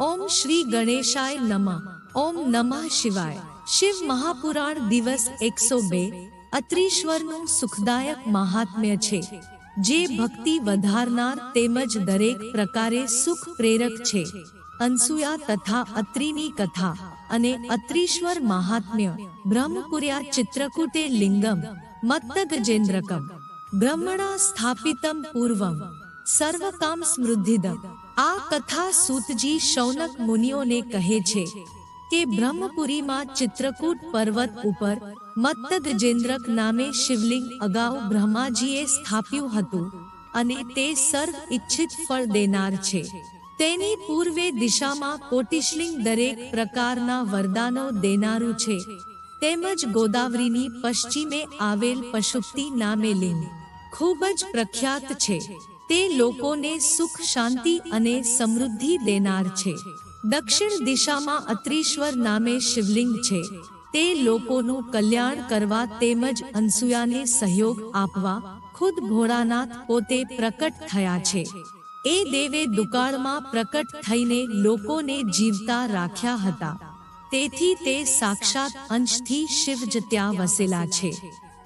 ઓમ શ્રી ગણેશાય નમઃ. ઓમ નમઃ શિવાય. શિવ મહાપુરાણ દિવસ એકસો બે અત્રીશ્વરનું સુખદાયક મહાત્મ્ય છે. જે ભક્તિ વધારનાર તેમજ દરેક પ્રકારે સુખ પ્રેરક છે. અનસુયા તથા અત્રિની કથા અને અત્રીશ્વર મહાત્મ્ય બ્રહ્મપુર્યા ચિત્રકૂટે લિંગમ મત્તગજેન્દ્રકમ. બ્રહ્મણા સ્થાપિતમ પૂર્વમ. સર્વકામ સમૃદ્ધિદમ. આ કથા સૂતજી શૌનક મુનિઓને કહે છે કે બ્રહ્મપુરીમાં ચિત્રકૂટ પર્વત ઉપર મત્તગજેન્દ્રક નામે શિવલિંગ અગાઉ બ્રહ્માજીએ સ્થાપ્યું હતું અને તે સર્વ ઈચ્છિત ફળ દેનાર છે. તેની પૂર્વે દિશામાં કોટિશલિંગ દરેક પ્રકારના વરદાનો દેનારું છે. તેમજ ગોદાવરીની પશ્ચિમે આવેલ પશુક્તિ નામે લિંગ ખૂબ જ પ્રખ્યાત છે. તે લોકોને સુખ, શાંતિ અને સમૃદ્ધિ દેનાર છે. દક્ષિણ દિશામાં અત્રીશ્વર નામે શિવલિંગ છે. તે લોકોનું કલ્યાણ કરવા તેમજ અનસુયાને સહયોગ આપવા ખુદ ભોળાનાથ પોતે પ્રકટ થયા છે. એ દેવે દુકાળમાં પ્રકટ થઈને લોકોને જીવતા રાખ્યા હતા. તેથી તે સાક્ષાત અંશથી શિવ જ ત્યાં વસેલા છે.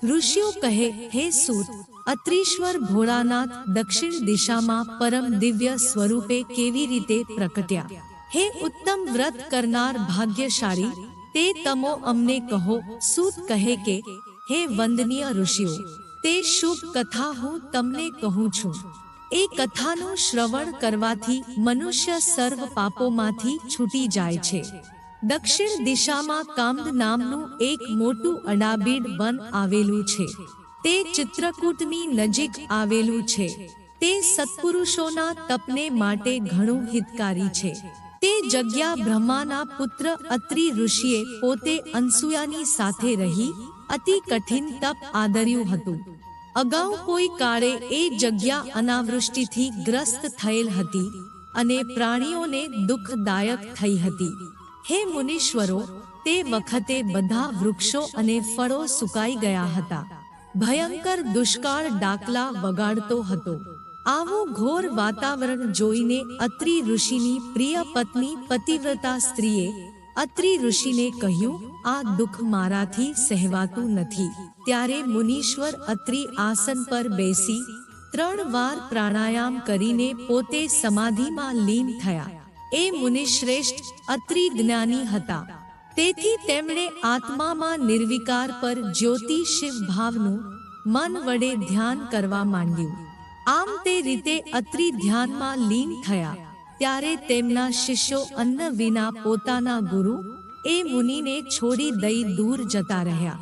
ઋષિઓ કહે, હે સૂત, અત્રીશ્વર ભોળાનાથ દક્ષિણ દિશામાં પરમ દિવ્ય સ્વરૂપે કેવી રીતે પ્રકટ્યા? હે ઉત્તમ વ્રત કરનાર ભાગ્યશાળી, તે તમો અમને કહો. સૂત કહે કે, હે વંદનીય ઋષિઓ, તે શુભ કથા હું તમને કહું છું. એ કથાનું શ્રવણ કરવાથી મનુષ્ય સર્વ પાપોમાંથી છૂટી જાય છે. દક્ષિણ દિશામાં કામદ નામનું એક મોટું અડાબીડ વન આવેલું છે. તે ચિત્રકૂટની નજીક આવેલું છે. તે સત્પુરુષોના તપને માટે ઘણું હિતકારી છે. તે જગ્યા બ્રહ્માના પુત્ર અત્રિ ઋષિએ પોતે અનસુયાની સાથે રહી, અતિ કઠિન તપ આદર્યું હતું. અગાઉ કોઈ કાળે એ જગ્યા અનાવૃષ્ટિથી ગ્રસ્ત થયેલ હતી અને પ્રાણીઓને દુઃખદાયક થઈ હતી. હે મુનીશ્વરો, તે વખતે બધા વૃક્ષો અને ફળો સુકાઈ ગયા હતા. ભયંકર દુષ્કાળ ડાકલા વગાડતો હતો. આવું ઘોર વાતાવરણ જોઈને અત્રિ ઋષિની પ્રિય પત્ની પતિવ્રતા સ્ત્રીએ અત્રિ ઋષિને કહ્યું, આ દુઃખ મારાથી સહેવાતું નથી. ત્યારે મુનીશ્વર અત્રિ આસન પર બેસી ત્રણ વાર પ્રાણાયામ કરીને પોતે સમાધિમાં લીન થયા. એ મુનિશ્રેષ્ઠ અત્રિ જ્ઞાની હતા. તેથી તેમણે આત્મામાં નિર્વિકાર પર જ્યોતિ શિવ ભાવનું મન વડે ધ્યાન કરવા માંડ્યું. આમ તે રીતે અત્રિ ધ્યાનમાં લીન થયા. ત્યારે તેમના શિષ્યો અન્ન વિના પોતાના ગુરુ, એ મુનિને છોડી દઈ દૂર જતા રહ્યા.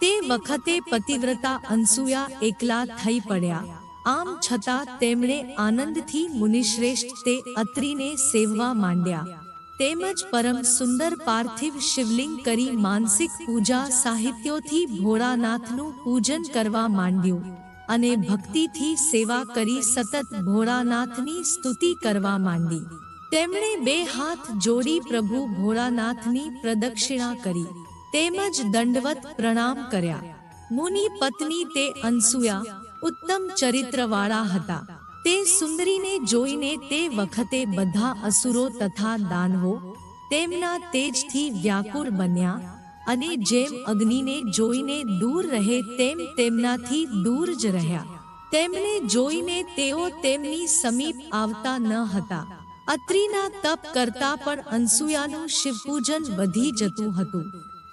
તે વખતે પતિવ્રતા અનસુયા એકલા થઈ પડ્યા. આમ છતાં તેમણે આનંદથી મુનિશ્રેષ્ઠ તે અત્રિને સેવવા માંડ્યા. તેમજ પરમ સુંદર પાર્થિવ શિવલિંગ કરી માનસિક પૂજા સાહિત્યોથી ભોળાનાથનું પૂજન કરવા માંડ્યું અને ભક્તિથી સેવા કરી સતત ભોળાનાથની સ્તુતિ કરવા માંડી. તેમણે બે હાથ જોડી પ્રભુ ભોળાનાથની પ્રદક્ષિણા કરી, તેમજ દંડવત પ્રણામ કર્યા. મુનિ પત્ની તે અનસુયા ઉત્તમ ચરિત્રવાળા હતા. તે સુંદરીને જોઈને તે વખતે બધા અસુરો તથા દાનવો તેમના તેજથી વ્યાકુળ બન્યા અને જેમ અગ્નિને જોઈને દૂર રહે તેમ તેમનાથી દૂર જ રહ્યા. તેમને જોઈને તેઓ તેમની સમીપ આવતા ન હતા. અત્રિના તપ કરતા પણ અનસુયાનું શિવપૂજન વધી જતું હતું.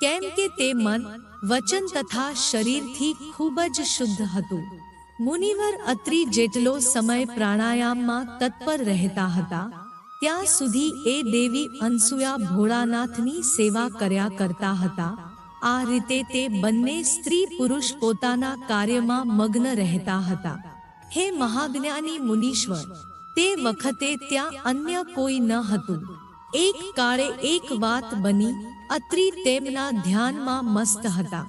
કેમ કે તે મન, વચન તથા શરીરથી ખૂબ જ શુદ્ધ હતું. મુનિવર અત્રિ જેટલો સમય પ્રાણાયામમાં તત્પર રહેતા હતા, ત્યાં સુધી એ દેવી અનસુયા ભોળાનાથની સેવા કર્યા કરતા હતા. આ રીતે તે બંને સ્ત્રી પુરુષ પોતાના કાર્યમાં મગ્ન રહેતા હતા. હે મહાજ્ઞાની મુનીશ્વર, તે વખતે ત્યાં અન્ય કોઈ ન હતું. એક કાળે એક વાત બની, અત્રિ તેમના ધ્યાનમાં મસ્ત હતા.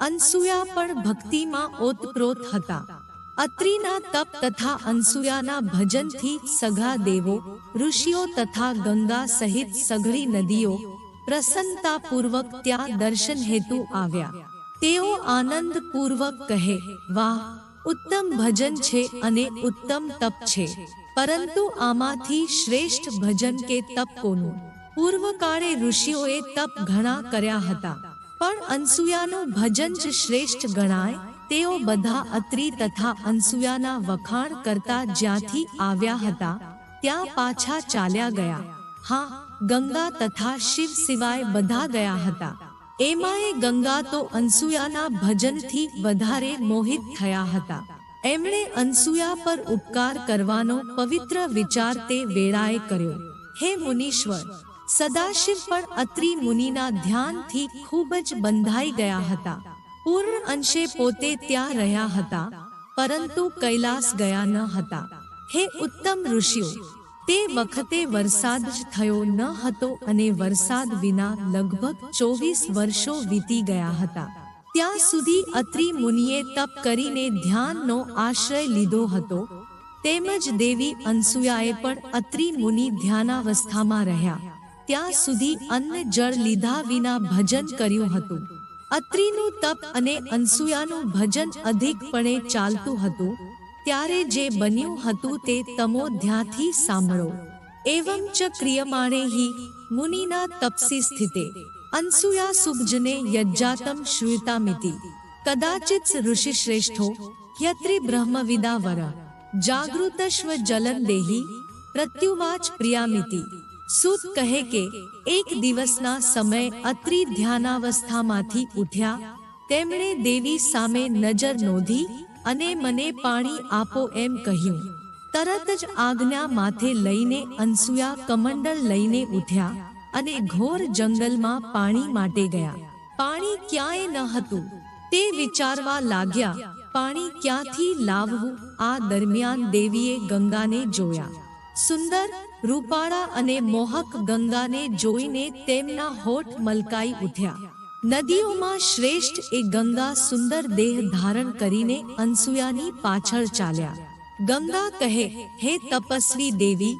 અનસુયા પણ ભક્તિમાં ઓતપ્રોત હતા. અત્રિના તપ તથા અનસુયાના ભજનથી સગા દેવો, ઋષિઓ તથા ગંગા સહિત સઘળી નદીઓ પ્રસન્નતાપૂર્વક ત્યાં દર્શન હેતુ આવ્યા. તેઓ આનંદપૂર્વક કહે, વાહ, ઉત્તમ ભજન છે અને ઉત્તમ તપ છે. પરંતુ આમાંથી શ્રેષ્ઠ ભજન કે તપ કોનું? પૂર્વકાળે ઋષિઓએ તપ ઘણા કર્યા હતા, પણ અનસુયાનું ભજન જ શ્રેષ્ઠ ગણાય? તેઓ બધા અત્રિ તથા અનસુયાના વખાણ કરતા જ્યાંથી આવ્યા હતા, ત્યાં પાછા ચાલ્યા ગયા. હા, ગંગા તથા શિવ સિવાય બધા ગયા હતા. એમાંય ગંગા તો અનસુયાના ભજનથી વધારે મોહિત થયા હતા. એમણે અનસુયા પર ઉપકાર કરવાનો પવિત્ર વિચાર તે વેળાએ કર્યો. હે મુનીશ્વર, સદાશિવ પણ અત્રિ મુનિના ધ્યાનથી ખૂબ જ બંધાઈ ગયા હતા. પૂર્ણ અંશે પોતે ત્યાં રહ્યા હતા, પરંતુ કૈલાસ ગયા ન હતા. હે ઉત્તમ ઋષિઓ, તે વખતે વરસાદ જ થયો ન હતો અને વરસાદ વિના લગભગ ચોવીસ વર્ષો વીતી ગયા હતા. ત્યાં સુધી અત્રિ મુનિએ તપ કરીને ધ્યાનનો આશ્રય લીધો હતો. તેમજ દેવી અનસુયાએ પણ અત્રિ મુનિ ધ્યાનાવસ્થામાં રહ્યા. ત્યાં સુધી અન્ન જળ લીધા વિના ભજન કર્યું હતું. અત્રિનું તપ અને અનસુયાનું ભજન અધિકપણે ચાલતું હતું, ત્યારે જે બન્યું હતું તે તમો ધ્યાથી સાંભળો. એવમ ચ ક્રિયમાણે હિ મુનિના તપસી સ્થિતે, અનસુયા સુબ્જને યજ્જાતમ શ્રુતામિતિ કદાચિત ઋષિશ્રેષ્ઠો યત્રિ બ્રહ્મવિદા વર. જાગૃતશ્વ જલન દેહી પ્રત્યુવાચ પ્રિયામિતિ. સુત કહે કે, એક દિવસના સમય અત્રિ ધ્યાનાવસ્થામાંથી ઉઠ્યા, તેમણે દેવી સામે નજર નોંધી અને મને પાણી આપો એમ કહ્યું. તરત જ આજ્ઞા માથે લઈને અનસુયા કમંડળ લઈને ઉઠ્યા અને ઘોર જંગલમાં પાણી માટે ગયા. પાણી ક્યાંય ન હતું. તે વિચારવા લાગ્યા, પાણી ક્યાંથી લાવવું? આ દરમિયાન દેવીએ ગંગાને જોયા. સુંદર રૂપાળા અને મોહક ગંગાને જોઈને તેમના હોઠ મલકાઈ ઉઠ્યા. નદીઓમાં શ્રેષ્ઠ એ ગંગા સુંદર દેહ ધારણ કરીને અનસુયાની પાછળ ચાલ્યા. ગંગા કહે, હે તપસ્વી દેવી,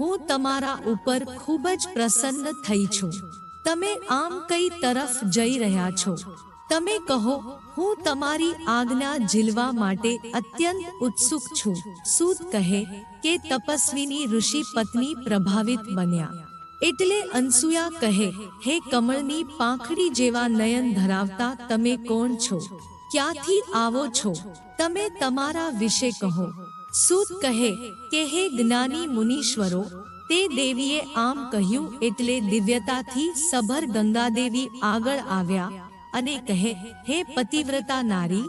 હું તમારા ઉપર ખૂબ જ પ્રસન્ન થઈ છું. તમે આમ કઈ તરફ જઈ રહ્યા છો? તમે કહો, હું તમારી આજ્ઞા ઝીલવા માટે અત્યંત ઉત્સુક છું. સૂત કહે કે તપસ્વીની ઋષિ પત્ની પ્રભાવિત બન્યા. એટલે અનસુયા કહે, હે કમળની પાંખડી જેવા નયન ધરાવતા તમે કોણ છો? ક્યાંથી આવો છો? તમે તમારા વિશે કહો. સૂત કહે કે, હે જ્ઞાની મુનીશ્વરો, તે દેવીએ આમ કહ્યું એટલે દિવ્યતાથી સભર ગંગાદેવી આગળ આવ્યા. અને કહે, હે પતિવ્રતા નારી,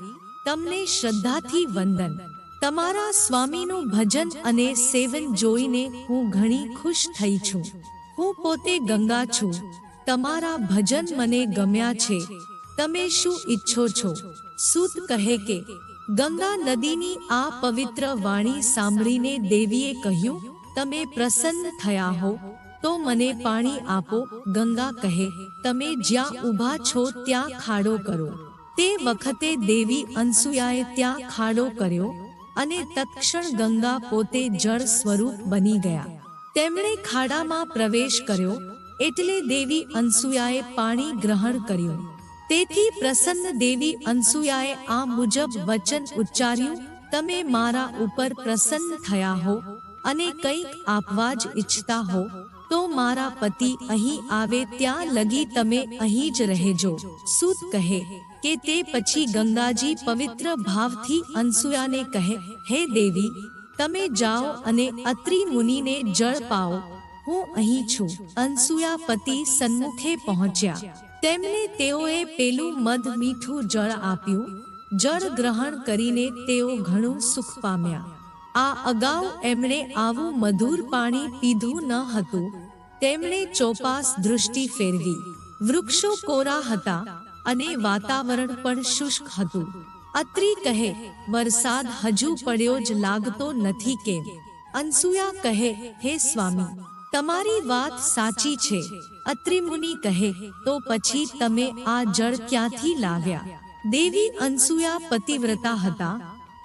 તમને શ્રદ્ધાથી વંદન. તમારા સ્વામીનું ભજન અને સેવન જોઈને હું ઘણી ખુશ થઈ છું. હું પોતે ગંગા છું. તમારા ભજન મને ગમ્યા છે. તમે શું ઈચ્છો છો? સૂત કહે કે, ગંગા નદીની આ પવિત્ર વાણી સાંભળીને દેવીએ કહ્યું, તમે પ્રસન્ન થયા હો. તો મને પાણી આપો, ગંગા કહે, તમે જ્યાં ઊભા છો ત્યાં ખાડો કરો. તે વખતે દેવી અનસુયાએ ત્યાં ખાડો કર્યો અને તત્ક્ષણ ગંગા પોતે જળ સ્વરૂપ બની ગયા. તેમણે ખાડામાં પ્રવેશ કર્યો એટલે દેવી અનસુયાએ પાણી ગ્રહણ કર્યું. તેથી પ્રસન્ન દેવી અનસુયાએ આ મુજબ વચન ઉચ્ચાર્યું, તમે મારા ઉપર પ્રસન્ન થયા હો અને કંઈક આપવા જ ઈચ્છતા હો. તો મારા પતિ અહીં આવે ત્યાં લગી તમે અહીં જ રહેજો. સૂત કહે, કે તે પછી ગંગાજી પવિત્ર ભાવથી અનસુયાને કહે, હે દેવી, તમે જાઓ અને અત્રિ મુનિને જળ પાઓ. હું અહીં છું. અનસુયા પતિ સન્મુખે પહોંચ્યા. તેમને તેઓએ પેલું મધ મીઠું જળ આપ્યું. જળ ગ્રહણ કરીને તેઓ ઘણું સુખ પામ્યા. આ અગાઉ એમણે આવું મધુર પાણી પીધું ન હતું. તેમણે ચોપાસ દૃષ્ટિ ફેરવી. વૃક્ષો કોરા હતા અને વાતાવરણ પણ શુષ્ક હતું. અત્રિ કહે, વરસાદ હજુ પડ્યો જ લાગતો નથી કેમ? અનસુયા કહે, હે સ્વામી, તમારી વાત સાચી છે. અત્રિમુનિ કહે, તો પછી તમે આ જળ ક્યાંથી લાવ્યા? દેવી અનસુયા પતિવ્રતા હતા.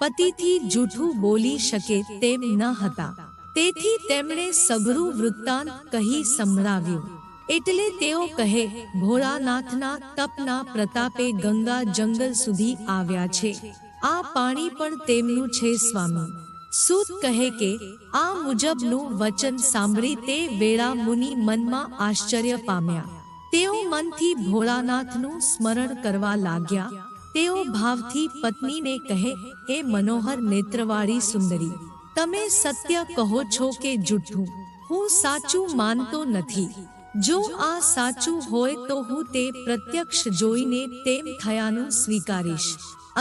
પતિથી જૂઠું બોલી શકે તેમ ન હતા. તેથી તેમણે સઘળું વૃત્તાંત કહી સંભળાવ્યું. એટલે તેઓ કહે, ભોળાનાથના તપના પ્રતાપે ગંગા જંગલ સુધી આવ્યા છે. આ પાણી પણ તેમનું છે, સ્વામી. સૂત કહે કે, આ મુજબનું વચન સાંભળી તે વેળા મુનિ મનમાં આશ્ચર્ય પામ્યા. તેઓ મનથી ભોળાનાથનું સ્મરણ કરવા લાગ્યા. તેઓ ભાવથી પત્નીને કહે હે મનોહર નેત્રવાળી સુંદરી, તમે સત્ય કહો છો કે જૂઠું? હું સાચું માનતો નથી. જો આ સાચું હોય તો હું તે પ્રત્યક્ષ જોઈને તેમ થયાનું સ્વીકારીશ.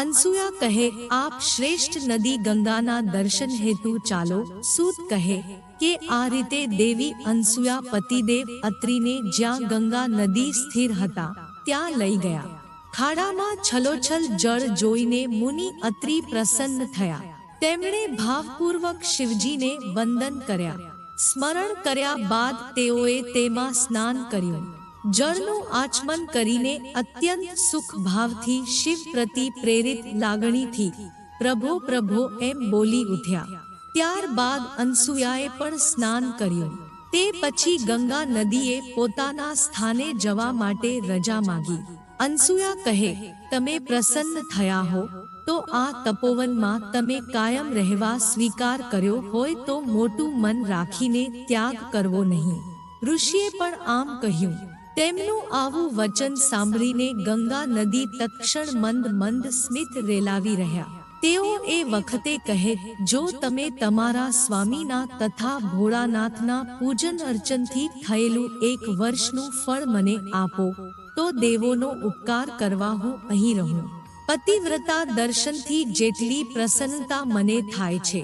અનસુયા કહે, આપ શ્રેષ્ઠ નદી ગંગાના દર્શન હેતુ ચાલો. સૂત કહે, કે આ રીતે દેવી અનસુયા પતિદેવ અત્રિને જ્યાં ગંગા નદી સ્થિર હતા, ત્યાં લઈ ગયા. ખાડામાં છલોછલ જળ જોઈને મુનિ અત્રિ પ્રસન્ન થયા. તેમણે ભાવપૂર્વક શિવજીને વંદન કર્યા. સ્મરણ કર્યા બાદ તેઓએ તેમાં સ્નાન કર્યું. જળનું આચમન કરીને અત્યંત સુખ ભાવથી શિવ પ્રતિ પ્રેરિત લાગણીથી પ્રભો પ્રભો એમ બોલી ઉઠ્યા. ત્યારબાદ અનસુયાએ પણ સ્નાન કર્યું. તે પછી ગંગા નદીએ પોતાના સ્થાને જવા માટે રજા માંગી. અનસુયા કહે, તમે પ્રસન્ન થયા હો, તો આ તપોવનમાં તમે કાયમ રહેવા સ્વીકાર કર્યો હોય તો મોટું મન રાખીને ત્યાગ કરવો નહીં. ઋષિએ પણ આમ કહ્યું, તેમનું આવું વચન સાંભળીને ગંગા નદી તત્ક્ષણ મંદ મંદ સ્મિત રેલાવી રહ્યા. તેઓ એ વખતે કહે, જો તમે તમારા સ્વામીના તથા ભોળાનાથના પૂજન અર્ચનથી થયેલું એક વર્ષનું ફળ મને આપો, તો દેવોનો ઉપકાર કરવા હું અહીં રહું. પતિવ્રતા દર્શનથી જેટલી પ્રસન્નતા મને થાય છે,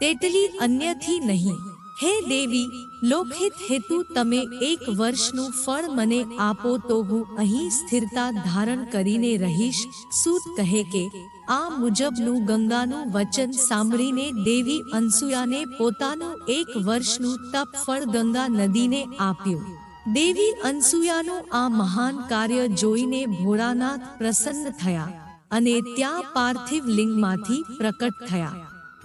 તેટલી અન્યથી નહીં. હે દેવી લોકહિત હેતુ તમે એક વર્ષનું ફળ મને આપો તો હું અહીં સ્થિરતા ધારણ કરીને રહીશ. સૂત કહે કે, આ મુજબનું ગંગાનું વચન સાંભળીને દેવી અનસુયાને પોતાનું એક વર્ષનું તપ ફળ ગંગા નદીને આપ્યું. દેવી અનસુયાનું આ મહાન કાર્ય જોઈને ભોળાનાથ પ્રસન્ન થયા અને ત્યાં પાર્થિવ લિંગમાંથી પ્રકટ થયા.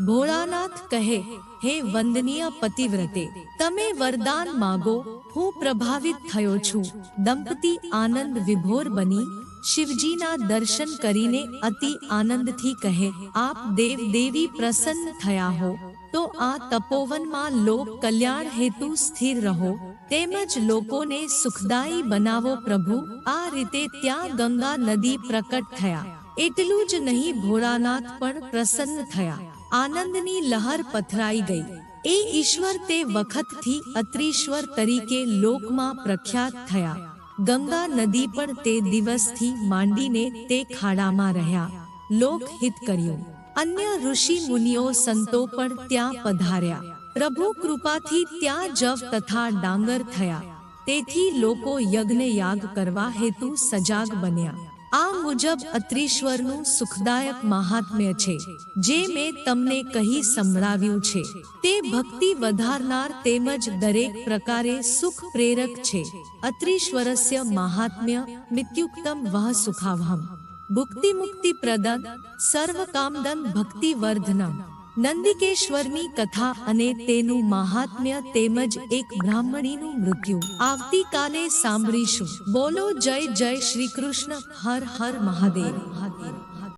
ભોળાનાથ કહે હે વંદનીય પતિવ્રતે, તમે વરદાન માગો, હું પ્રભાવિત થયો છું. દંપતી આનંદ વિભોર બની, શિવજીના દર્શન કરીને અતિ આનંદથી કહે, આપ દેવ દેવી પ્રસન્ન થયા હો. તો આ તપોવનમાં લોક કલ્યાણ હેતુ સ્થિર રહો. તેમજ લોકોને સુખદાયી બનાવો પ્રભુ. આ રીતે ત્યાં ગંગા નદી પ્રકટ થયા. એટલું જ નહીં, ભોળાનાથ પણ પ્રસન્ન થયા. આનંદની લહર પથરાઈ ગઈ. એ ઈશ્વર તે વખતથી અત્રીશ્વર તરીકે લોકમાં પ્રખ્યાત થયા. ગંગા નદી પણ તે દિવસથી માંડીને તે ખાડામાં રહ્યા. લોકહિત કર્યું. અન્ય ઋષિ મુનિઓ સંતો પણ ત્યાં પધાર્યા. પ્રભુ કૃપાથી ત્યાં જવ તથા ડાંગર થયા. તેથી લોકો યજ્ઞ યાગ કરવા હેતુ સજાગ બન્યા. આ મુજબ અત્રીશ્વરનું સુખદાયક મહાત્મ્ય છે, જે મેં તમને કહી સંભળાવ્યું છે. તે ભક્તિ વધારનાર તેમજ દરેક પ્રકારે સુખ પ્રેરક છે. અત્રીશ્વરસ્ય મહાત્મ્ય મિત્યુક્તમ વહ સુખાવહમ. ભુક્તિ મુક્તિ પ્રદન સર્વ કામદન ભક્તિ વર્ધનમ નંદિકેશ્વરની કથા અને તેનું મહાત્મ્ય તેમજ એક બ્રાહ્મણીનું મૃત્યુ. આવતીકાલે સાંભળીશું. બોલો જય જય શ્રી કૃષ્ણ. હર હર મહાદેવ. મહાદેવ